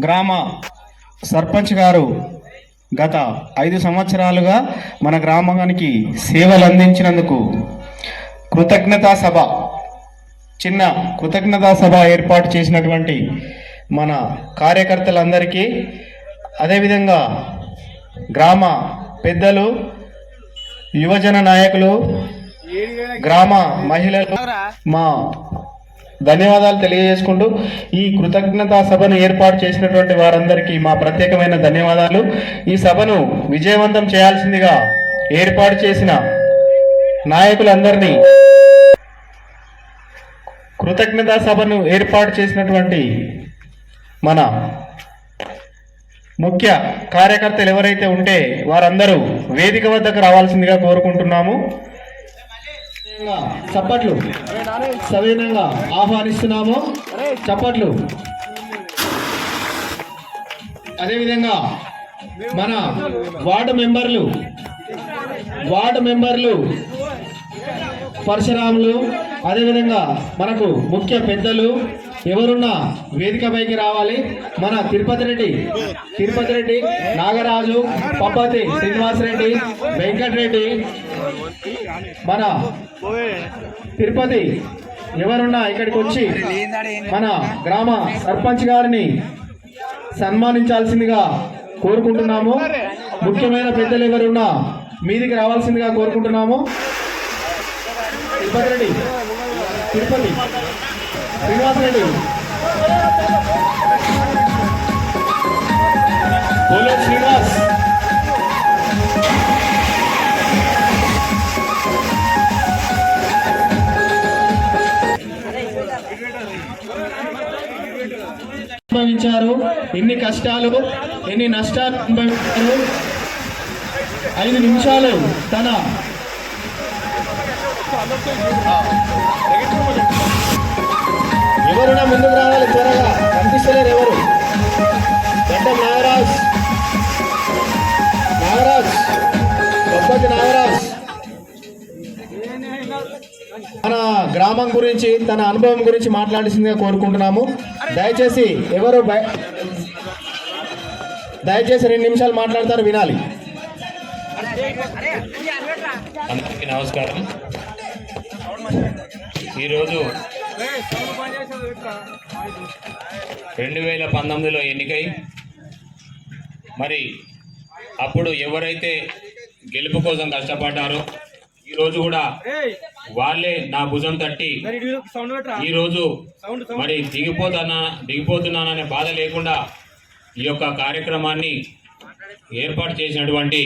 గ్రామ సర్పంచ్ గారు గత ఐదు సంవత్సరాలుగా మన గ్రామానికి సేవలు అందించినందుకు కృతజ్ఞతా సభ చిన్న కృతజ్ఞతా సభ ఏర్పాటు చేసినటువంటి మన కార్యకర్తలందరికీ అదేవిధంగా గ్రామ పెద్దలు యువజన నాయకులు గ్రామ మహిళలు మా ధన్యవాదాలు తెలియజేసుకుంటూ ఈ కృతజ్ఞతా సభను ఏర్పాటు చేసినటువంటి వారందరికీ మా ప్రత్యేకమైన ధన్యవాదాలు. ఈ సభను విజయవంతం చేయాల్సిందిగా ఏర్పాటు చేసిన నాయకులందరినీ కృతజ్ఞతా సభను ఏర్పాటు చేసినటువంటి మన ముఖ్య కార్యకర్తలు ఎవరైతే ఉంటే వారందరూ వేదిక వద్దకు రావాల్సిందిగా కోరుకుంటున్నాము. చప్పట్లు. సవినంగా ఆహ్వానిస్తున్నాము. చప్పట్లు. అదేవిధంగా మన వార్డు మెంబర్లు వార్డు మెంబర్లు పరశురాములు అదేవిధంగా మనకు ముఖ్య పెద్దలు ఎవరున్నా వేదిక పైకి రావాలి. మన తిరుపతి రెడ్డి తిరుపతి రెడ్డి నాగరాజు పప్పతి శ్రీనివాసరెడ్డి వెంకటరెడ్డి మన తిరుపతి ఎవరున్నా ఇక్కడికి వచ్చి మన గ్రామ సర్పంచ్ గారిని సన్మానించాల్సిందిగా కోరుకుంటున్నాము. ముఖ్యమైన పెద్దలు ఎవరున్నా మీదికి రావాల్సిందిగా కోరుకుంటున్నాము. తిరుపతి రెడ్డి తిరుపతి శ్రీనివాసరెడ్డి రెడ్డి. శ్రీనివాస్. అనుభవించారు ఎన్ని కష్టాలు ఎన్ని నష్టాలు అనుభవించారు ఐదు నిమిషాలు తన ఎవరున్నా ముందుకు రావాలి త్వరగా. కనిపిస్తలేరు ఎవరు. గడ్డ నాగరాజ్. నాగరాజ్. గొప్పటి నాగరాజ్. మన గ్రామం గురించి తన అనుభవం గురించి మాట్లాడాల్సిందిగా కోరుకుంటున్నాము. దయచేసి ఎవరు దయచేసి రెండు నిమిషాలు మాట్లాడతారు వినాలి. అందరికీ నమస్కారం. ఈరోజు రెండు వేల పంతొమ్మిదిలో ఎన్నికై మరి అప్పుడు ఎవరైతే గెలుపు కోసం కష్టపడ్డారో ఈరోజు కూడా వాళ్ళే నా భుజం తట్టి ఈరోజు మరి దిగిపోతున్నా దిగిపోతున్నాననే బాధ లేకుండా ఈ యొక్క కార్యక్రమాన్ని ఏర్పాటు చేసినటువంటి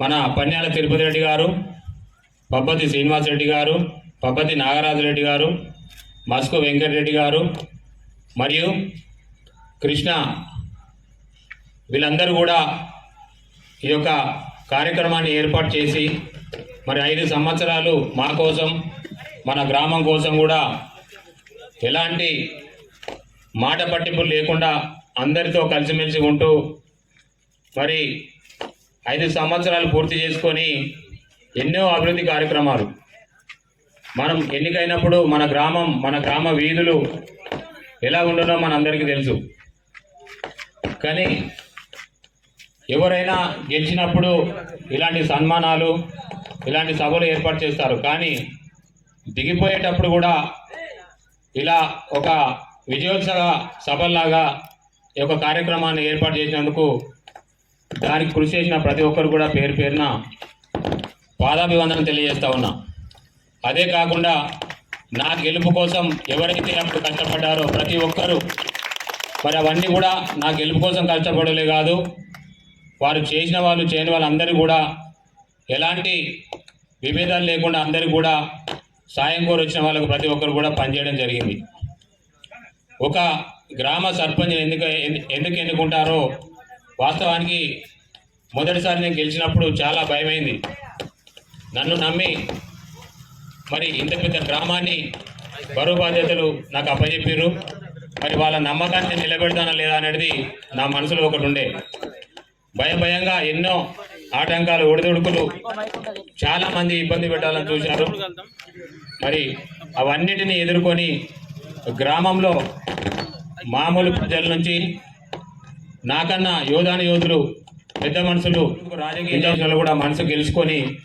మన పన్యాల తిరుపతి రెడ్డి గారు పబ్బతి శ్రీనివాసరెడ్డి గారు పబ్బతి నాగరాజు రెడ్డి గారు మస్కో వెంకటరెడ్డి గారు మరియు కృష్ణ వీళ్ళందరూ కూడా ఈ యొక్క కార్యక్రమాన్ని ఏర్పాటు చేసి మరి ఐదు సంవత్సరాలు మా కోసం మన గ్రామం కోసం కూడా ఎలాంటి మాట పట్టింపులు లేకుండా అందరితో కలిసిమెలిసి ఉంటూ మరి ఐదు సంవత్సరాలు పూర్తి చేసుకొని ఎన్నో అభివృద్ధి కార్యక్రమాలు. మనం ఎన్నికైనప్పుడు మన గ్రామం మన గ్రామ వీధులు ఎలా ఉండనో మనందరికీ తెలుసు. కానీ ఎవరైనా గెలిచినప్పుడు ఇలాంటి సన్మానాలు ఇలాంటి సభలు ఏర్పాటు చేస్తారు. కానీ దిగిపోయేటప్పుడు కూడా ఇలా ఒక విజయోత్సవ సభల్లాగా ఈ యొక్క కార్యక్రమాన్ని ఏర్పాటు చేసినందుకు దానికి కృషి చేసిన ప్రతి ఒక్కరు కూడా పేరు పేరున పాదాభివందనం తెలియజేస్తా ఉన్నా. అదే కాకుండా నా గెలుపు కోసం ఎవరైతే అప్పుడు కష్టపడ్డారో ప్రతి ఒక్కరూ మరి అవన్నీ కూడా నా గెలుపు కోసం కష్టపడలే కాదు వారు చేసిన వాళ్ళు చేయని వాళ్ళందరూ కూడా ఎలాంటి విభేదాలు లేకుండా అందరూ కూడా సాయం కోరి వచ్చిన వాళ్ళకు ప్రతి ఒక్కరు కూడా పనిచేయడం జరిగింది. ఒక గ్రామ సర్పంచ్ ఎందుకు ఎందుకు ఎన్నుకుంటారో వాస్తవానికి మొదటిసారి నేను గెలిచినప్పుడు చాలా భయమైంది. నన్ను నమ్మి మరి ఇంత పెద్ద గ్రామాన్ని బరువు బాధ్యతలు నాకు అప్పచెప్పారు మరి వాళ్ళ నమ్మకాన్ని నిలబెడతానా లేదా అనేది నా మనసులో ఒకటి ఉండే. భయం భయంగా ఎన్నో ఆటంకాలు ఒడిదుడుకులు చాలా మంది ఇబ్బంది పెట్టాలని చూశారు. మరి అవన్నిటిని ఎదుర్కొని గ్రామంలో మామూలు ప్రజల నుంచి నాకన్నా యోధాని యోధులు పెద్ద మనుషులు రాజకీయ కూడా మనసు గెలుచుకొని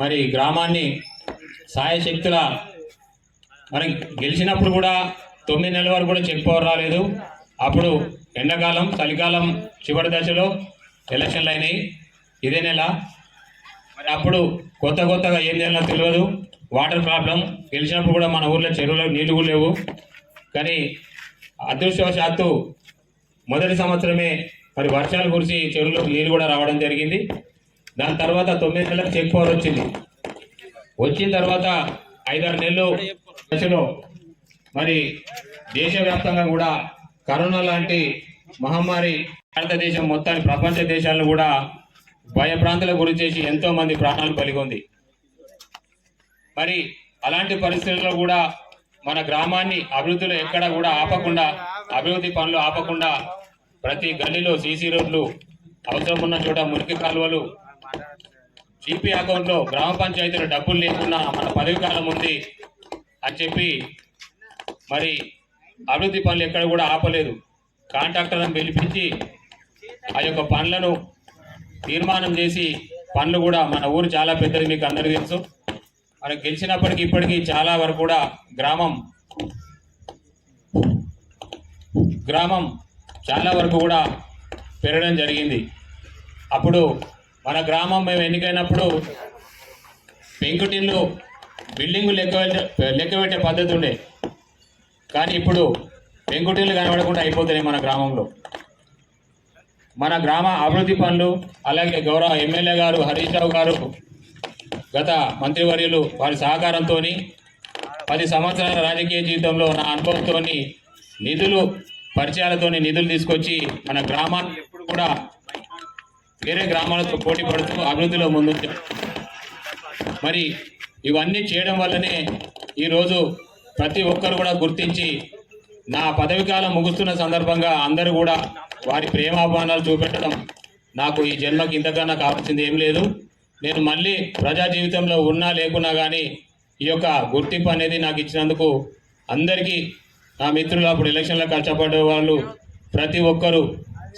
మరి గ్రామాన్ని సాయశక్తుల మరి గెలిచినప్పుడు కూడా తొమ్మిది నెలల వరకు కూడా చెక్ పవర్ రాలేదు. అప్పుడు ఎండాకాలం చలికాలం చివరి దశలో ఎలక్షన్లు అయినాయి. ఇదే నెల. మరి అప్పుడు కొత్త కొత్తగా ఏం చేయాలో తెలియదు వాటర్ ప్రాబ్లం. గెలిచినప్పుడు కూడా మన ఊర్లో చెరువులో నీళ్ళు కూడా లేవు. కానీ అదృష్టవశాత్తు మొదటి సంవత్సరమే మరి వర్షాలు కురిసి చెరువులో నీళ్ళు కూడా రావడం జరిగింది. దాని తర్వాత తొమ్మిది నెలలకు చెక్ పవర్ వచ్చింది. వచ్చిన తర్వాత ఐదారు నెలలు దశలో మరి దేశవ్యాప్తంగా కూడా కరోనా లాంటి మహమ్మారి భారతదేశం మొత్తాన్ని ప్రపంచ దేశాలను కూడా భయభ్రాంతులకు గురి చేసి ఎంతో మంది ప్రాణాలు పలిగొంది మరి అలాంటి పరిస్థితుల్లో కూడా మన గ్రామాన్ని అభివృద్ధిలో ఎక్కడ కూడా ఆపకుండా అభివృద్ధి పనులు ఆపకుండా ప్రతి గల్లీలో సీసీ రోడ్లు అవసరం ఉన్న చోట మురికి కాలువలు జీపీ అకౌంట్లో గ్రామ పంచాయతీలో డబ్బులు లేకుండా మన పదవి కాలం ఉంది అని చెప్పి మరి అభివృద్ధి పనులు ఎక్కడ కూడా ఆపలేదు. కాంట్రాక్టర్లను పిలిపించి ఆ యొక్క పనులను తీర్మానం చేసి పనులు కూడా మన ఊరు చాలా పెద్దది మీకు అందరికీ తెలుసు. మరి గెలిచినప్పటికీ ఇప్పటికీ చాలా వరకు కూడా గ్రామం గ్రామం చాలా వరకు కూడా పెరగడం జరిగింది. అప్పుడు మన గ్రామం మేము ఎన్నికైనప్పుడు పెంకుటిల్లు బిల్డింగు లెక్క లెక్క పెట్టే పద్ధతి ఉండే. కానీ ఇప్పుడు పెంకుటిల్లు కనబడకుండా అయిపోతున్నాయి మన గ్రామంలో. మన గ్రామ అభివృద్ధి పనులు అలాగే గౌరవ ఎమ్మెల్యే గారు హరీష్ రావు గారు గత మంత్రివర్యులు వారి సహకారంతో పది సంవత్సరాల రాజకీయ జీవితంలో నా అనుభవంతో నిధులు పరిచయాలతో నిధులు తీసుకొచ్చి మన గ్రామాన్ని ఎప్పుడు కూడా వేరే గ్రామాలతో పోటీ పడుతూ అభివృద్ధిలో ముందు మరి ఇవన్నీ చేయడం వల్లనే ఈరోజు ప్రతి ఒక్కరు కూడా గుర్తించి నా పదవి కాలం ముగుస్తున్న సందర్భంగా అందరూ కూడా వారి ప్రేమాభిమానాలు చూపెట్టడం నాకు ఈ జన్మకి ఇంతకన్నా కావాల్సింది ఏం లేదు. నేను మళ్ళీ ప్రజా జీవితంలో ఉన్నా లేకున్నా కానీ ఈ యొక్క గుర్తింపు అనేది నాకు ఇచ్చినందుకు అందరికీ నా మిత్రులు అప్పుడు ఎలక్షన్లో కష్టపడే వాళ్ళు ప్రతి ఒక్కరూ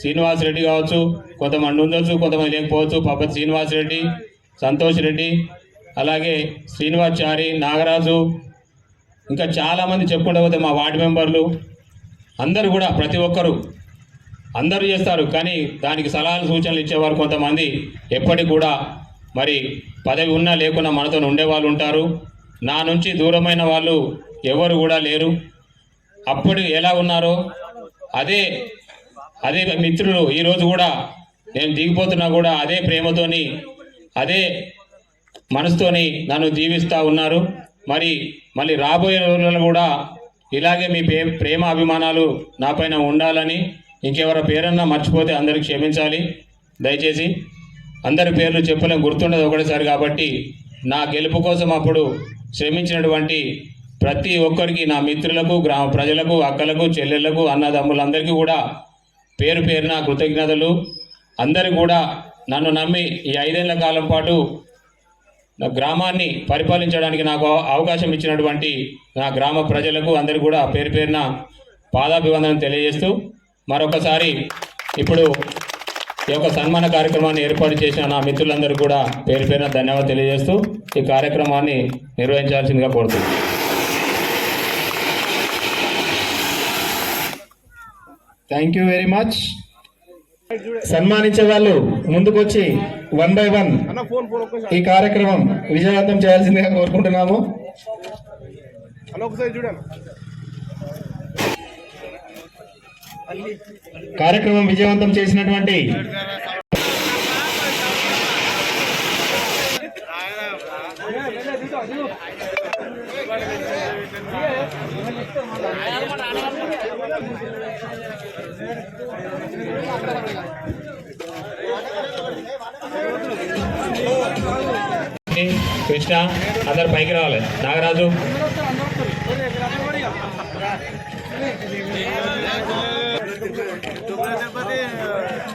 శ్రీనివాస్ రెడ్డి కావచ్చు కొంతమంది ఉండొచ్చు కొంతమంది లేకపోవచ్చు పబ్బతి శ్రీనివాస్ రెడ్డి సంతోష్ రెడ్డి అలాగే శ్రీనివాచారి నాగరాజు ఇంకా చాలామంది చెప్పుకుంటే మా వార్డు మెంబర్లు అందరూ కూడా ప్రతి ఒక్కరు అందరూ చేస్తారు కానీ దానికి సలహాలు సూచనలు ఇచ్చేవారు కొంతమంది ఎప్పటికి కూడా మరి పదవి ఉన్నా లేకున్నా మనతో ఉండేవాళ్ళు ఉంటారు. నా నుంచి దూరమైన వాళ్ళు ఎవరు కూడా లేరు. అప్పుడు ఎలా ఉన్నారో అదే అదే మిత్రులు ఈరోజు కూడా నేను దిగిపోతున్నా కూడా అదే ప్రేమతోని అదే మనసుతోని నన్ను జీవిస్తూ ఉన్నారు. మరి మళ్ళీ రాబోయే రోజులలో కూడా ఇలాగే మీ ప్రే ప్రేమ అభిమానాలు నాపైన ఉండాలని ఇంకెవరి పేరన్నా మర్చిపోతే అందరికి క్షమించాలి. దయచేసి అందరి పేర్లు చెప్పలేం గుర్తుండదు ఒకటేసారి కాబట్టి నా గెలుపు కోసం అప్పుడు శ్రమించినటువంటి ప్రతి ఒక్కరికి నా మిత్రులకు గ్రామ ప్రజలకు అక్కలకు చెల్లెళ్ళకు అన్నదమ్ములందరికీ కూడా పేరు పేరున కృతజ్ఞతలు. అందరూ కూడా నన్ను నమ్మి ఈ ఐదేళ్ళ కాలం పాటు నా గ్రామాన్ని పరిపాలించడానికి నాకు అవకాశం ఇచ్చినటువంటి నా గ్రామ ప్రజలకు అందరికీ కూడా పేరు పేరున పాదాభివందనం తెలియజేస్తూ మరొకసారి ఇప్పుడు ఈ యొక్క సన్మాన కార్యక్రమాన్ని ఏర్పాటు చేసిన నా మిత్రులందరూ కూడా పేరు పేరున ధన్యవాదాలు తెలియజేస్తూ ఈ కార్యక్రమాన్ని నిర్వహించాల్సిందిగా కోరుతున్నాను థ్యాంక్ యూ వెరీ మచ్ సన్మానించే వాళ్ళు ముందుకొచ్చి వన్ బై వన్ ఈ కార్యక్రమం విజయవంతం చేయాల్సిందిగా కోరుకుంటున్నాము. కార్యక్రమం విజయవంతం చేసినటువంటి కృష్ణ అందరు పైకి రావాలి. నాగరాజు.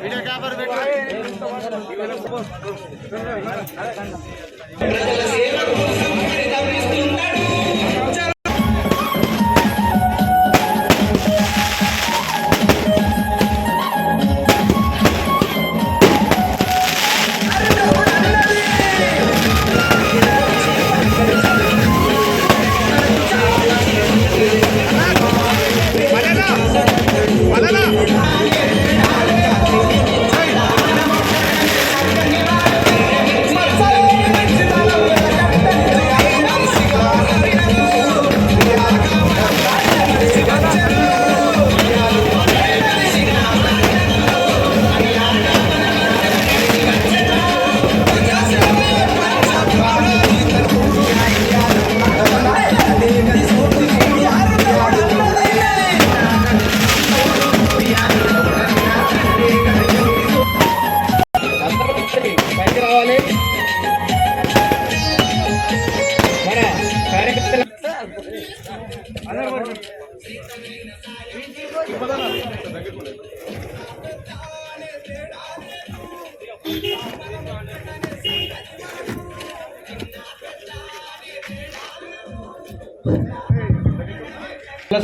వీడియో కాపర్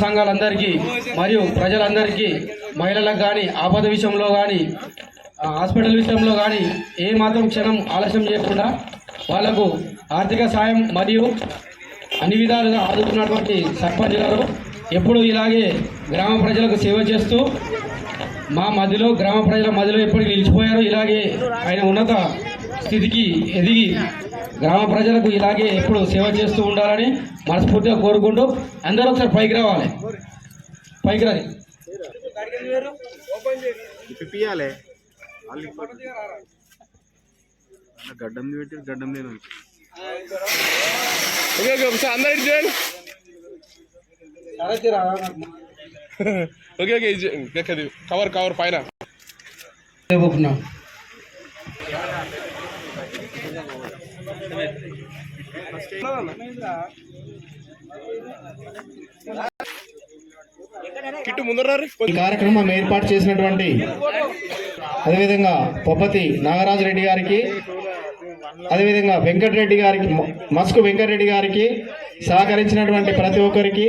సంఘాలందరికీ మరియు ప్రజలందరికీ మహిళలకు కానీ ఆపద విషయంలో కానీ హాస్పిటల్ విషయంలో కానీ ఏ మాత్రం క్షణం ఆలస్యం చేయకుండా వాళ్ళకు ఆర్థిక సాయం మరియు అన్ని విధాలుగా ఆదుకున్నటువంటి సర్పంచ్ గారు ఎప్పుడు ఇలాగే గ్రామ ప్రజలకు సేవ చేస్తూ మా మధ్యలో గ్రామ ప్రజల మధ్యలో ఎప్పుడు నిలిచిపోయారు. ఇలాగే ఆయన ఉన్నత స్థితికి ఎదిగి గ్రామ ప్రజలకు ఇలాగే ఎప్పుడు సేవ చేస్తూ ఉండాలని మనస్ఫూర్తిగా కోరుకుంటూ అందరూ ఒకసారి పైకి రావాలి. పైకి రాలి గడ్డం పెట్టి లేదు అందరు ఓకే ఓకే ఇది కవర్ కవర్ పైన. కిట్టు ముందర ఈ కార్యక్రమం ఏర్పాటు చేసినటువంటి అదేవిధంగా పొప్పతి నాగరాజు రెడ్డి గారికి అదేవిధంగా వెంకటరెడ్డి గారికి మస్కు వెంకటరెడ్డి గారికి సహకరించినటువంటి ప్రతి ఒక్కరికి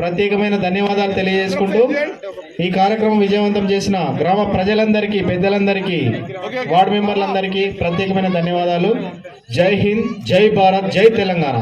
ప్రత్యేకమైన ధన్యవాదాలు తెలియజేసుకుంటూ ఈ కార్యక్రమం విజయవంతం చేసిన గ్రామ ప్రజలందరికీ పెద్దలందరికీ వార్డు మెంబర్లందరికీ ప్రత్యేకమైన ధన్యవాదాలు. జై హింద్ జై భారత్ జై తెలంగాణ.